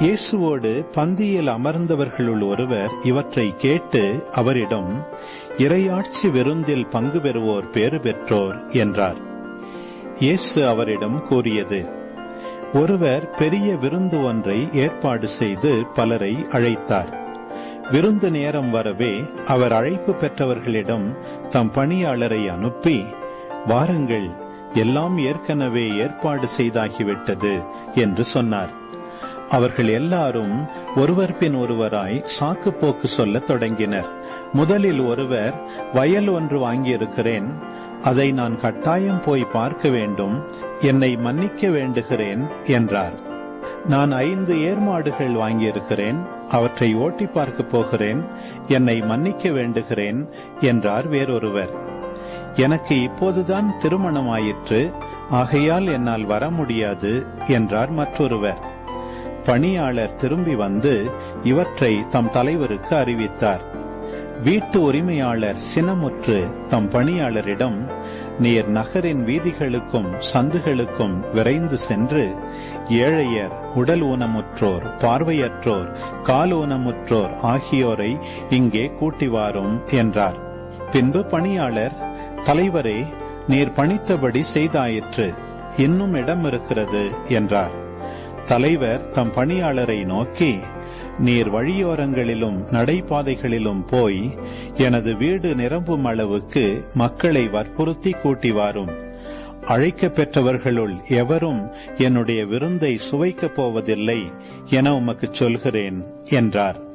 இயேசுவோடு பந்தியில் அமர்ந்தவர்களுள் ஒருவர் இவற்றை கேட்டு அவரிடம் இறையாட்சி விருந்தில் பங்கு பெறுவோர் பேறு பெற்றோர் என்றார். இயேசு அவரிடம் கூறியது ஒருவர் பெரிய விருந்து ஒன்றை ஏற்பாடு செய்து பலரை அழைத்தார். விருந்து நேரம் வரவே அவர் அழைப்பு பெற்றவர்களிடம் தம் பணியாளரை அனுப்பி வாருங்கள் எல்லாம் ஏற்கனவே ஏற்பாடு செய்தாகிவிட்டது என்று சொன்னார். அவர்கள் எல்லாரும் ஒருவர் பின் ஒருவராய் சாக்கு போக்கு சொல்லத் தொடங்கினர். முதலில் ஒருவர் வயல் ஒன்று வாங்கியிருக்கிறேன். அதை நான் கட்டாயம் போய் பார்க்க வேண்டும். என்னை மன்னிக்க வேண்டுகிறேன் என்றார். நான் ஐந்து ஏர்மாடுகள் வாங்கியிருக்கிறேன். அவற்றை ஓட்டி பார்க்க போகிறேன். என்னை மன்னிக்க வேண்டுகிறேன் என்றார் வேறொருவர். எனக்கு இப்போதுதான் திருமணமாயிற்று. ஆகையால் என்னால் வர முடியாது என்றார் மற்றொருவர். பணியாளர் திரும்பி வந்து இவற்றை தம் தலைவருக்கு அறிவித்தார். வீட்டு உரிமையாளர் சினமுற்று தம் பணியாளரிடம் நீர் நகரின் வீதிகளுக்கும் சந்துகளுக்கும் விரைந்து சென்று ஏழையர் உடல் ஊனமுற்றோர் பார்வையற்றோர் கால் ஊனமுற்றோர் ஆகியோரை இங்கே கூட்டி வாரும் என்றார். பின்பு பணியாளர் தலைவரே நீர் பணித்தபடி செய்தாயிற்று இன்னும் இடம் இருக்கிறது என்றார். தலைவர் தம் பணியாளரை நோக்கி நீர் வழியோரங்களிலும் நடைபாதைகளிலும் போய் எனது வீடு நிரம்பும் அளவுக்கு மக்களை வற்புறுத்தி கூட்டி வாரும். அழைக்க பெற்றவர்களுள் எவரும் என்னுடைய விருந்தை சுவைக்கப் போவதில்லை என உமக்குச் சொல்கிறேன் என்றார்.